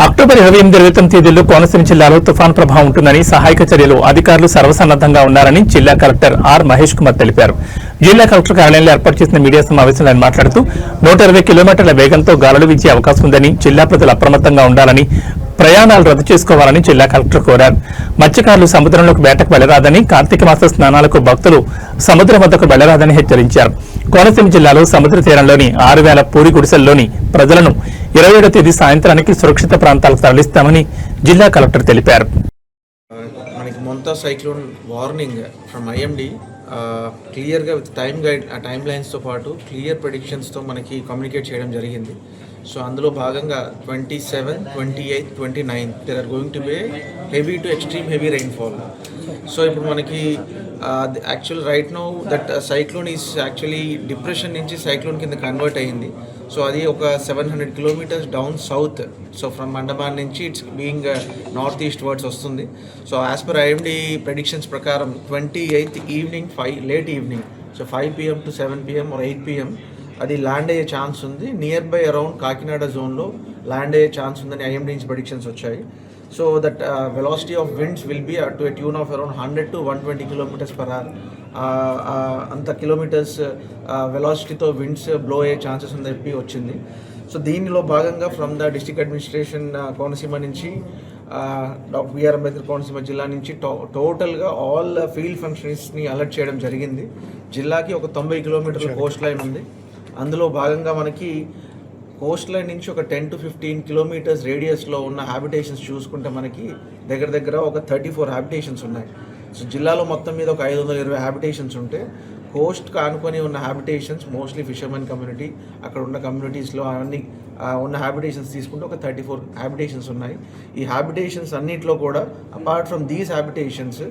October ఇరవై ఎనిమిది ఇరవై తొమ్మిది తేదీల్లో కోనసీమ జిల్లాలో తుఫాన్ ప్రభావం ఉంటుందని సహాయక చర్యలు అధికారులు సర్వసన్నద్దంగా ఉన్నారని జిల్లా కలెక్టర్ ఆర్ మహేష్ కుమార్ తెలిపారు. జిల్లా కలెక్టర్ కార్యాలయంలో ఏర్పాటు చేసిన మీడియా సమావేశంలో ఆయన మాట్లాడుతూ నూట ఇరవై కిలోమీటర్ల వేగంతో గాలులు వీచే అవకాశం ఉందని జిల్లా ప్రజలు అప్రమత్తంగా ఉండాలని ప్రయాణాలు రద్దు చేసుకోవాలని జిల్లా కలెక్టర్ కోరారు. మత్స్యకారులు సముద్రంలోకి వేటకు వెళ్ళరాదని కార్తీక మాస స్నానాలకు భక్తులు సముద్రం వద్దకు వెళ్ళరాదని హెచ్చరించారు. కోనసీమ జిల్లాలో సముద్ర తీరంలోని ఆరు వేల పూరి గుడిసెల్లోని ప్రజలను ఇరవై ఏడో తేదీ సాయంత్రానికి సురక్షిత ప్రాంతాలకు తరలిస్తామని జిల్లా కలెక్టర్ తెలిపారు. మనకి Montha cyclone warning from IMD క్లియర్గా విత్ టైం గైడ్ ఆ టైం లైన్స్తో పాటు క్లియర్ ప్రొడిక్షన్స్తో మనకి కమ్యూనికేట్ చేయడం జరిగింది. సో అందులో భాగంగా twenty seven twenty eighth twenty nine there are going to be heavy to extreme heavy rainfall so ఇప్పుడు మనకి actual right no that cyclone is actually depression నుంచి సైక్లోన్ కింద కన్వర్ట్ అయ్యింది. సో అది ఒక seven hundred kilometres down south so from Andaman నుంచి it's being north east wards వస్తుంది. So as per IMD predictions ప్రకారం twenty eighth evening five late evening so five PM to seven PM or eight PM అది land అయ్యే chance ఉంది. Near by around Kakinada జోన్లో land అయ్యే chance ఉందని IMD నుంచి predictions వచ్చాయి. So that velocity of winds will be to a tune of around hundred to one twenty kilometres per hour అంత kilometres వెలాసిటీతో విండ్స్ బ్లో అయ్యే ఛాన్సెస్ ఉందని చెప్పి వచ్చింది. సో దీనిలో భాగంగా from the district administration Konaseema నుంచి డాక్టర్ బిఆర్ అంబేద్కర్ కోనసీమ జిల్లా నుంచి టో టోటల్గా ఆల్ ఫీల్డ్ ఫంక్షన్స్ని అలర్ట్ చేయడం జరిగింది. జిల్లాకి ఒక తొంభై కిలోమీటర్ల కోస్ట్ లైన్ ఉంది. అందులో భాగంగా మనకి కోస్ట్ లైన్ నుంచి ఒక టెన్ టు ఫిఫ్టీన్ కిలోమీటర్స్ రేడియస్లో ఉన్న హ్యాబిటేషన్స్ చూసుకుంటే మనకి దగ్గర దగ్గర ఒక థర్టీ ఫోర్ హ్యాబిటేషన్స్ ఉన్నాయి. సో జిల్లాలో మొత్తం మీద ఒక ఐదు వందల ఇరవై హ్యాబిటేషన్స్ ఉంటే కోస్ట్కి ఆనుకొని ఉన్న హ్యాబిటేషన్స్ మోస్ట్లీ ఫిషర్మెన్ కమ్యూనిటీ అక్కడ ఉన్న కమ్యూనిటీస్లో అన్ని ఉన్న హ్యాబిటేషన్స్ తీసుకుంటే ఒక థర్టీ ఫోర్ హ్యాబిటేషన్స్ ఉన్నాయి. ఈ హ్యాబిటేషన్స్ అన్నింటిలో కూడా అపార్ట్ ఫ్రమ్ దీస్ హ్యాబిటేషన్స్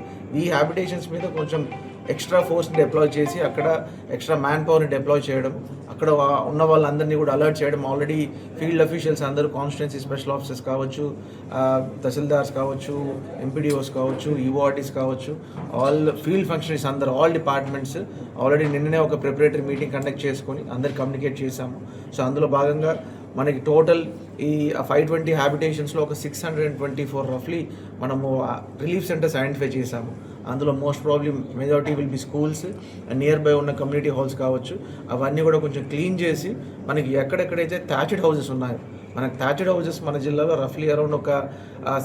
ఈ హ్యాబిటేషన్స్ మీద కొంచెం ఎక్స్ట్రా ఫోర్స్ డిప్లాయ్ చేసి అక్కడ ఎక్స్ట్రా మ్యాన్ పవర్ని డిప్లాయ్ చేయడం అక్కడ ఉన్న వాళ్ళందరినీ కూడా అలర్ట్ చేయడం ఆల్రెడీ ఫీల్డ్ అఫీషియల్స్ అందరూ కాన్స్టిట్యున్సీ స్పెషల్ ఆఫీసర్స్ కావచ్చు తహసీల్దార్స్ కావచ్చు ఎంపీడీఓస్ కావచ్చు ఈఓఆర్టీస్ కావచ్చు ఆల్ ఫీల్డ్ ఫంక్షనరీస్ అందరు ఆల్ డిపార్ట్మెంట్స్ ఆల్రెడీ నిన్ననే ఒక ప్రిపరేటరీ మీటింగ్ కండక్ట్ చేసుకొని అందరు కమ్యూనికేట్ చేశాము. సో అందులో భాగంగా మనకి టోటల్ ఈ ఫైవ్ ట్వంటీ హ్యాబిటేషన్స్లో ఒక six hundred and twenty four రఫ్లీ మనము రిలీఫ్ సెంటర్స్ ఐడెంటిఫై చేశాము. అందులో most problem majority will be schools near by ఉన్న కమ్యూనిటీ హాల్స్ కావచ్చు. అవన్నీ కూడా కొంచెం క్లీన్ చేసి మనకి ఎక్కడెక్కడైతే థ్యాచెడ్ హౌసెస్ ఉన్నాయో మనకు థ్యాచెడ్ హౌసెస్ మన జిల్లాలో రఫ్లీ అరౌండ్ ఒక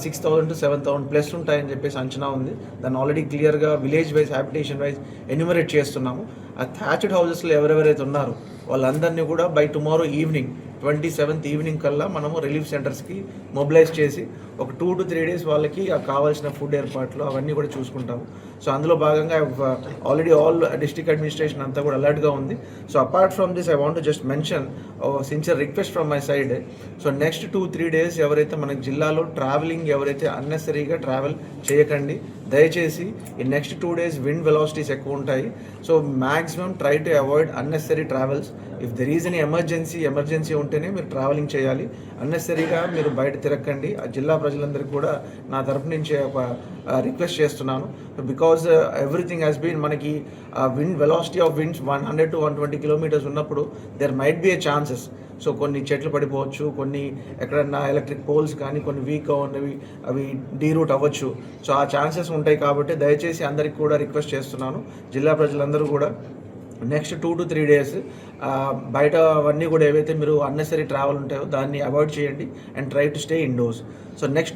six thousand to seven thousand plus ఉంటాయని చెప్పేసి అంచనా ఉంది. దాన్ని ఆల్రెడీ క్లియర్గా village wise habitation wise enumerate చేస్తున్నాము. ఆ థ్యాచెడ్ హౌసెస్లో ఎవరెవరైతే ఉన్నారో వాళ్ళందరినీ కూడా by tomorrow evening twenty seventh evening కల్లా మనము రిలీఫ్ సెంటర్స్కి మొబిలైజ్ చేసి ఒక టూ టు త్రీ డేస్ వాళ్ళకి ఆ కావాల్సిన ఫుడ్ ఏర్పాట్లు అవన్నీ కూడా చూసుకుంటాము. సో అందులో భాగంగా ఆల్రెడీ ఆల్ డిస్ట్రిక్ట్ అడ్మినిస్ట్రేషన్ అంతా కూడా అలర్ట్గా ఉంది. So apart from this I want just mention sincere request from my side. So next two three days ఎవరైతే మన జిల్లాలో ట్రావెలింగ్ ఎవరైతే అన్నెసరీగా ట్రావెల్ చేయకండి దయచేసి ఈ next two days wind velocities ఎక్కువ ఉంటాయి. So maximum try to avoid unnecessary travels. If there is any emergency emergency ఉంటేనే మీరు ట్రావెలింగ్ చేయాలి. అన్నెసరీగా మీరు బయట తిరగకండి. ఆ జిల్లా ప్రజలందరికీ కూడా నా తరపు నుంచి ఒక రిక్వెస్ట్ చేస్తున్నాను. బికాజ్ ఎవ్రీథింగ్ హ్యాస్ బీన్ మనకి wind velocity of winds one hundred to one twenty kilometres ఉన్నప్పుడు there might be a chances so కొన్ని చెట్లు పడిపోవచ్చు కొన్ని ఎక్కడన్నా ఎలక్ట్రిక్ పోల్స్ కానీ కొన్ని వీక్గా ఉన్నవి అవి డీరూట్ అవ్వచ్చు. సో ఆ ఛాన్సెస్ ఉంటాయి కాబట్టి దయచేసి అందరికి కూడా రిక్వెస్ట్ చేస్తున్నాను. జిల్లా ప్రజలందరూ కూడా next two to three days బయట అవన్నీ కూడా ఏవైతే మీరు అన్నెసరీ ట్రావెల్ ఉంటాయో దాన్ని అవాయిడ్ చేయండి and try to stay indoors so next